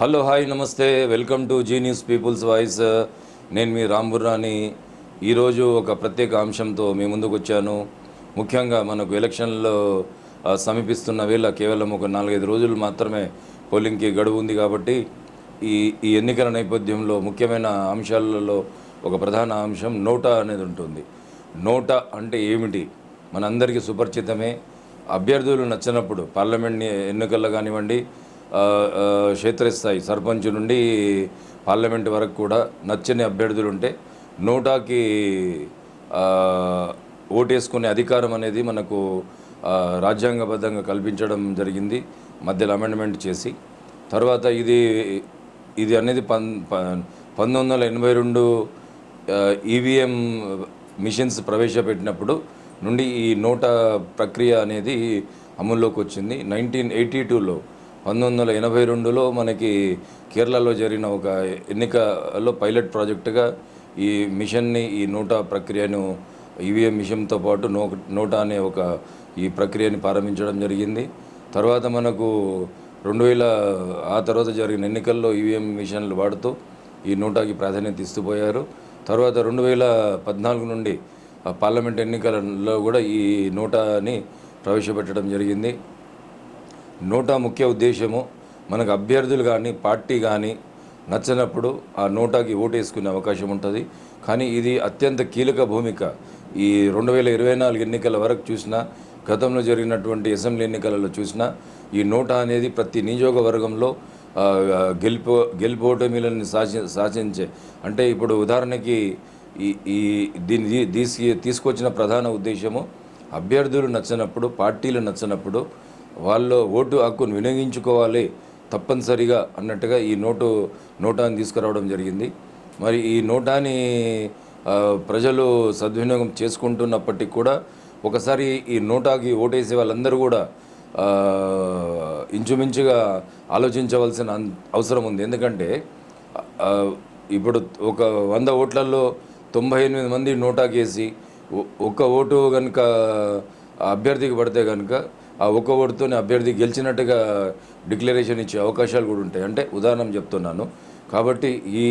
Hello hi నమస్తే. Welcome to Zee News people's voice. నేను మీ రాంబుర్రాని ఈరోజు ఒక ప్రత్యేక అంశంతో మీ ముందుకు వచ్చాను. ముఖ్యంగా మనకు ఎలక్షన్లో సమీపిస్తున్న వేళ కేవలం ఒక నాలుగైదు రోజులు మాత్రమే పోలింగ్కి గడువు ఉంది కాబట్టి ఈ ఈ ఎన్నికల నేపథ్యంలో ముఖ్యమైన అంశాలలో ఒక ప్రధాన అంశం నోటా అనేది ఉంటుంది. నోటా అంటే ఏమిటి? మనందరికీ సుపరిచితమే. అభ్యర్థులు నచ్చినప్పుడు పార్లమెంట్ ఎన్నికల్లో కానివ్వండి క్షేత్రస్థాయి సర్పంచ్ నుండి పార్లమెంట్ వరకు కూడా నచ్చని అభ్యర్థులు ఉంటే నోటాకి ఓటేసుకునే అధికారం అనేది మనకు రాజ్యాంగబద్ధంగా కల్పించడం జరిగింది. మధ్యలో అమెండ్మెంట్ చేసి తర్వాత ఇది ఇది అనేది పన్ ప- పంతొమ్మిది వందల ఎనభై రెండు ఈవీఎం మిషన్స్ ప్రవేశపెట్టినప్పుడు నుండి ఈ నోటా ప్రక్రియ అనేది అమల్లోకి వచ్చింది. నైన్టీన్ ఎయిటీ టూలో పంతొమ్మిది వందల ఎనభై రెండులో మనకి కేరళలో జరిగిన ఒక ఎన్నికలో పైలట్ ప్రాజెక్టుగా ఈ మిషన్ని ఈ నోటా ప్రక్రియను ఈవీఎం మిషన్తో పాటు నో నోటా అనే ఒక ఈ ప్రక్రియని ప్రారంభించడం జరిగింది. తర్వాత మనకు రెండు వేల ఆ తర్వాత జరిగిన ఎన్నికల్లో ఈవీఎం మిషన్లు వాడుతూ ఈ నోటాకి ప్రాధాన్యత ఇస్తూ పోయారు. తర్వాత రెండు వేల పద్నాలుగు నుండి పార్లమెంట్ ఎన్నికలలో కూడా ఈ నోటాని ప్రవేశపెట్టడం జరిగింది. నోటా ముఖ్య ఉద్దేశము మనకు అభ్యర్థులు కానీ పార్టీ కానీ నచ్చినప్పుడు ఆ నోటాకి ఓటేసుకునే అవకాశం ఉంటుంది. కానీ ఇది అత్యంత కీలక భూమిక. ఈ రెండు వేల ఇరవై నాలుగు ఎన్నికల వరకు చూసినా గతంలో జరిగినటువంటి అసెంబ్లీ ఎన్నికలలో చూసినా ఈ నోటా అనేది ప్రతి నియోజకవర్గంలో ఆ, గెలుపు గెలుపోటమిలను శాసి శాసించే అంటే ఇప్పుడు ఉదాహరణకి ఈ ఈ దీన్ని తీసి తీసుకొచ్చిన ప్రధాన ఉద్దేశము అభ్యర్థులు నచ్చినప్పుడు పార్టీలు నచ్చినప్పుడు వాళ్ళు ఓటు హక్కును వినియోగించుకోవాలి తప్పనిసరిగా అన్నట్టుగా ఈ నోటు నోటాని తీసుకురావడం జరిగింది. మరి ఈ నోటాని ప్రజలు సద్వినియోగం చేసుకుంటున్నప్పటికీ కూడా ఒకసారి ఈ నోటాకి ఓటేసే వాళ్ళందరూ కూడా ఇంచుమించుగా ఆలోచించవలసిన అన్- అవసరం ఉంది. ఎందుకంటే ఇప్పుడు ఒక వంద ఓట్లలో తొంభై ఎనిమిది మంది నోటాకేసి ఒ- ఒక్క ఓటు కనుక అభ్యర్థికి పడితే కనుక ఆ ఒక ఓటుతోనే అభ్యర్థి గెలిచినట్టుగా డిక్లరేషన్ ఇచ్చే అవకాశాలు కూడా ఉంటాయి. అంటే ఉదాహరణ చెప్తున్నాను. కాబట్టి ఈ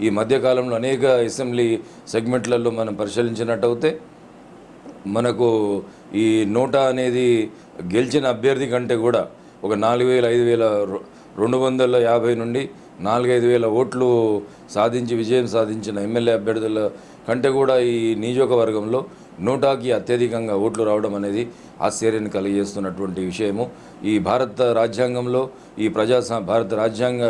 ఈ మధ్యకాలంలో అనేక అసెంబ్లీ సెగ్మెంట్లలో మనం పరిశీలించినట్టయితే మనకు ఈ నోటా అనేది గెలిచిన అభ్యర్థి కంటే కూడా ఒక నాలుగు వేల ఐదు వేల రెండు వందల యాభై నుండి నాలుగైదు వేల ఓట్లు సాధించి విజయం సాధించిన ఎమ్మెల్యే అభ్యర్థుల కంటే కూడా ఈ నియోజకవర్గంలో నోటాకి అత్యధికంగా ఓట్లు రావడం అనేది ఆశ్చర్యాన్ని కలిగజేస్తున్నటువంటి విషయము. ఈ భారత రాజ్యాంగంలో ఈ ప్రజాస్వా భారత రాజ్యాంగ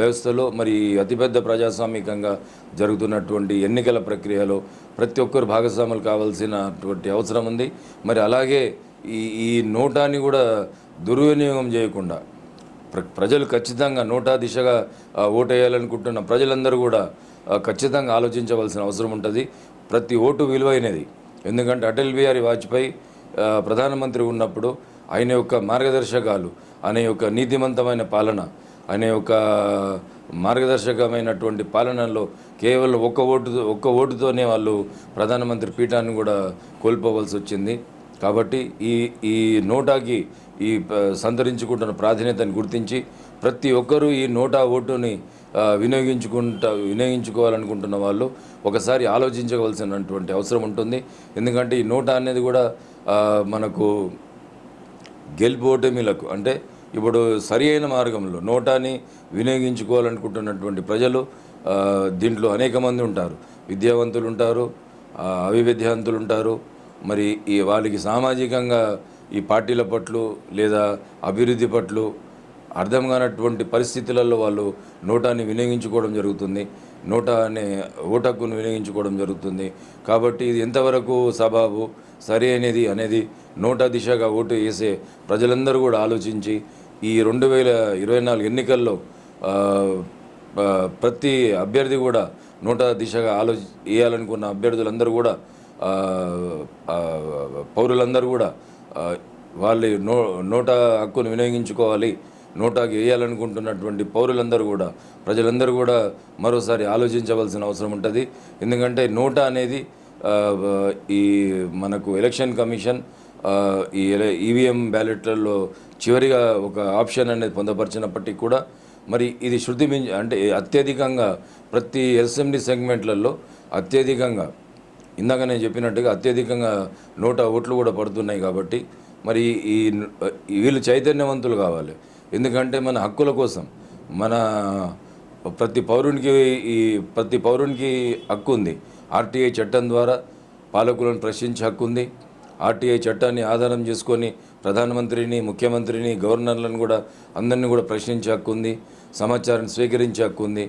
వ్యవస్థలో మరి అతిపెద్ద ప్రజాస్వామికంగా జరుగుతున్నటువంటి ఎన్నికల ప్రక్రియలో ప్రతి ఒక్కరు భాగస్వాములు కావాల్సినటువంటి అవసరం ఉంది. మరి అలాగే ఈ ఈ నోటాని కూడా దుర్వినియోగం చేయకుండా ప్ర ప్రజలు ఖచ్చితంగా నోటా దిశగా ఓటేయాలనుకుంటున్న ప్రజలందరూ కూడా ఖచ్చితంగా ఆలోచించవలసిన అవసరం ఉంటుంది. ప్రతి ఓటు విలువైనది. ఎందుకంటే అటల్ బిహారీ వాజ్పేయి ప్రధానమంత్రి ఉన్నప్పుడు ఆయన యొక్క మార్గదర్శకాలు ఆయన యొక్క నీతివంతమైన పాలన ఆయన యొక్క మార్గదర్శకమైనటువంటి పాలనలో కేవలం ఒక్క ఓటు ఒక్క ఓటుతోనే వాళ్ళు ప్రధానమంత్రి పీఠాన్ని కూడా కోల్పోవలసి వచ్చింది. కాబట్టి ఈ ఈ నోటాకి ఈ సంతరించుకుంటున్న ప్రాధాన్యతను గుర్తించి ప్రతి ఒక్కరూ ఈ నోటా ఓటుని వినియోగించుకుంటా వినియోగించుకోవాలనుకుంటున్న వాళ్ళు ఒకసారి ఆలోచించవలసినటువంటి అవసరం ఉంటుంది. ఎందుకంటే ఈ నోటా అనేది కూడా మనకు గెలుపు ఓటమిలకు అంటే ఇప్పుడు సరి అయిన మార్గంలో నోటాని వినియోగించుకోవాలనుకుంటున్నటువంటి ప్రజలు దీంట్లో అనేక మంది ఉంటారు. విద్యావంతులు ఉంటారు ఆ, అవివిద్యావంతులు ఉంటారు మరి ఈ వాళ్ళకి సామాజికంగా ఈ పార్టీల పట్ల లేదా అభివృద్ధి పట్ల అర్థం కానటువంటి పరిస్థితులలో వాళ్ళు నోటాని వినియోగించుకోవడం జరుగుతుంది. నోటా అనే ఓటక్కును వినియోగించుకోవడం జరుగుతుంది. కాబట్టి ఇది ఎంతవరకు సబాబు సరి అనేది అనేది నోటా దిశగా ఓటు వేసే ప్రజలందరూ కూడా ఆలోచించి ఈ రెండు వేల ఇరవై నాలుగు ఎన్నికల్లో ప్రతి అభ్యర్థి కూడా నోటా దిశగా ఆలోచి వేయాలనుకున్న అభ్యర్థులందరూ కూడా పౌరులందరూ కూడా వాళ్ళ నో నోటా హక్కును వినియోగించుకోవాలి నోటాకి వేయాలనుకుంటున్నటువంటి పౌరులందరూ కూడా ప్రజలందరూ కూడా మరోసారి ఆలోచించవలసిన అవసరం ఉంటుంది. ఎందుకంటే నోటా అనేది ఈ మనకు ఎలక్షన్ కమిషన్ ఈ ఈవీఎం బ్యాలెట్లలో చివరిగా ఒక ఆప్షన్ అనేది పొందపరిచినప్పటికీ కూడా మరి ఇది శృతి అంటే అత్యధికంగా ప్రతి అసెంబ్లీ సెగ్మెంట్లలో అత్యధికంగా ఇందాక నేను చెప్పినట్టుగా అత్యధికంగా నూట ఓట్లు కూడా పడుతున్నాయి కాబట్టి మరి ఈ వీళ్ళు చైతన్యవంతులు కావాలి. ఎందుకంటే మన హక్కుల కోసం మన ప్రతి పౌరునికి ఈ ప్రతి పౌరునికి హక్కు ఉంది. ఆర్టీఐ చట్టం ద్వారా పాలకులను ప్రశ్నించే హక్కు ఉంది. ఆర్టీఐ చట్టాన్ని ఆధారం చేసుకొని ప్రధానమంత్రిని ముఖ్యమంత్రిని గవర్నర్లను కూడా అందరినీ కూడా ప్రశ్నించే హక్కు ఉంది. సమాచారం స్వీకరించే హక్కు ఉంది.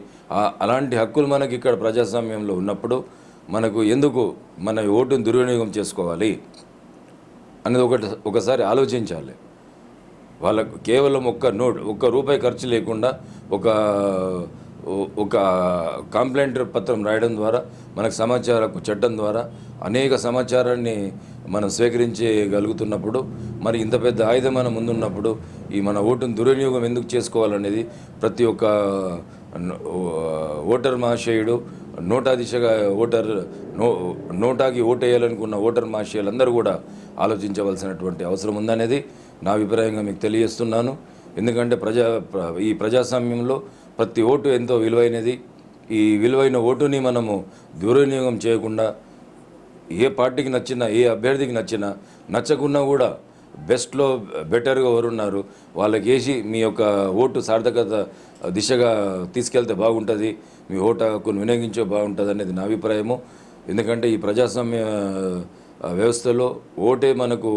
అలాంటి హక్కులు మనకి ఇక్కడ ప్రజాస్వామ్యంలో ఉన్నప్పుడు మనకు ఎందుకు మన ఓటును దుర్వినియోగం చేసుకోవాలి అనేది ఒకటి ఒకసారి ఆలోచించాలి. వాళ్ళకు కేవలం ఒక్క నోట్ ఒక్క రూపాయి ఖర్చు లేకుండా ఒక ఒక కంప్లైంట్ పత్రం రాయడం ద్వారా మనకు సమాచార చట్టం ద్వారా అనేక సమాచారాన్ని మనం స్వీకరించగలుగుతున్నప్పుడు మరి ఇంత పెద్ద ఆయుధం మన ముందున్నప్పుడు ఈ మన ఓటును దుర్వినియోగం ఎందుకు చేసుకోవాలనేది ప్రతి ఒక్క ఓటర్ మహాశయుడు నోటా దిశగా ఓటర్ నో నోటాకి ఓటేయాలనుకున్న ఓటర్ మహాశయులందరూ కూడా ఆలోచించవలసినటువంటి అవసరం ఉందనేది నా అభిప్రాయంగా మీకు తెలియజేస్తున్నాను. ఎందుకంటే ప్రజా ఈ ప్రజాస్వామ్యంలో ప్రతి ఓటు ఎంతో విలువైనది. ఈ విలువైన ఓటుని మనము దుర్వినియోగం చేయకుండా ఏ పార్టీకి నచ్చినా ఏ అభ్యర్థికి నచ్చినా నచ్చకున్నా కూడా బెస్ట్లో బెటర్గా ఎవరున్నారు వాళ్ళకి వేసి మీ యొక్క ఓటు సార్థకత దిశగా తీసుకెళ్తే బాగుంటుంది మీ ఓటు హక్కును వినియోగించే బాగుంటుంది అనేది నా అభిప్రాయము. ఎందుకంటే ఈ ప్రజాస్వామ్య వ్యవస్థలో ఓటే మనకు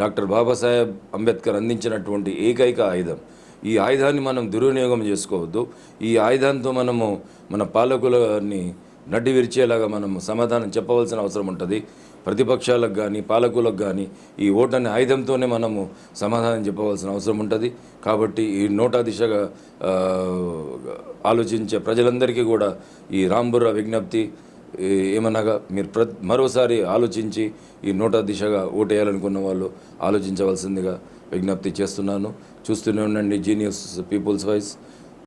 డాక్టర్ బాబాసాహెబ్ అంబేద్కర్ అందించినటువంటి ఏకైక ఆయుధం. ఈ ఆయుధాన్ని మనం దుర్వినియోగం చేసుకోవద్దు. ఈ ఆయుధంతో మనము మన పాలకులని నడ్డి విరిచేలాగా మనం సమాధానం చెప్పవలసిన అవసరం ఉంటుంది. ప్రతిపక్షాలకు కానీ పాలకులకు కానీ ఈ ఓటని ఆయుధంతోనే మనము సమాధానం చెప్పవలసిన అవసరం ఉంటుంది. కాబట్టి ఈ నోటా దిశగా ఆలోచించే ప్రజలందరికీ కూడా ఈ రాంబుర్ర విజ్ఞప్తి ఏమనగా మీరు ప్ర మరోసారి ఆలోచించి ఈ నోటా దిశగా ఓటేయాలనుకున్న వాళ్ళు ఆలోచించవలసిందిగా విజ్ఞప్తి చేస్తున్నాను. చూస్తూనే ఉండండి జీనియస్ పీపుల్స్ వాయిస్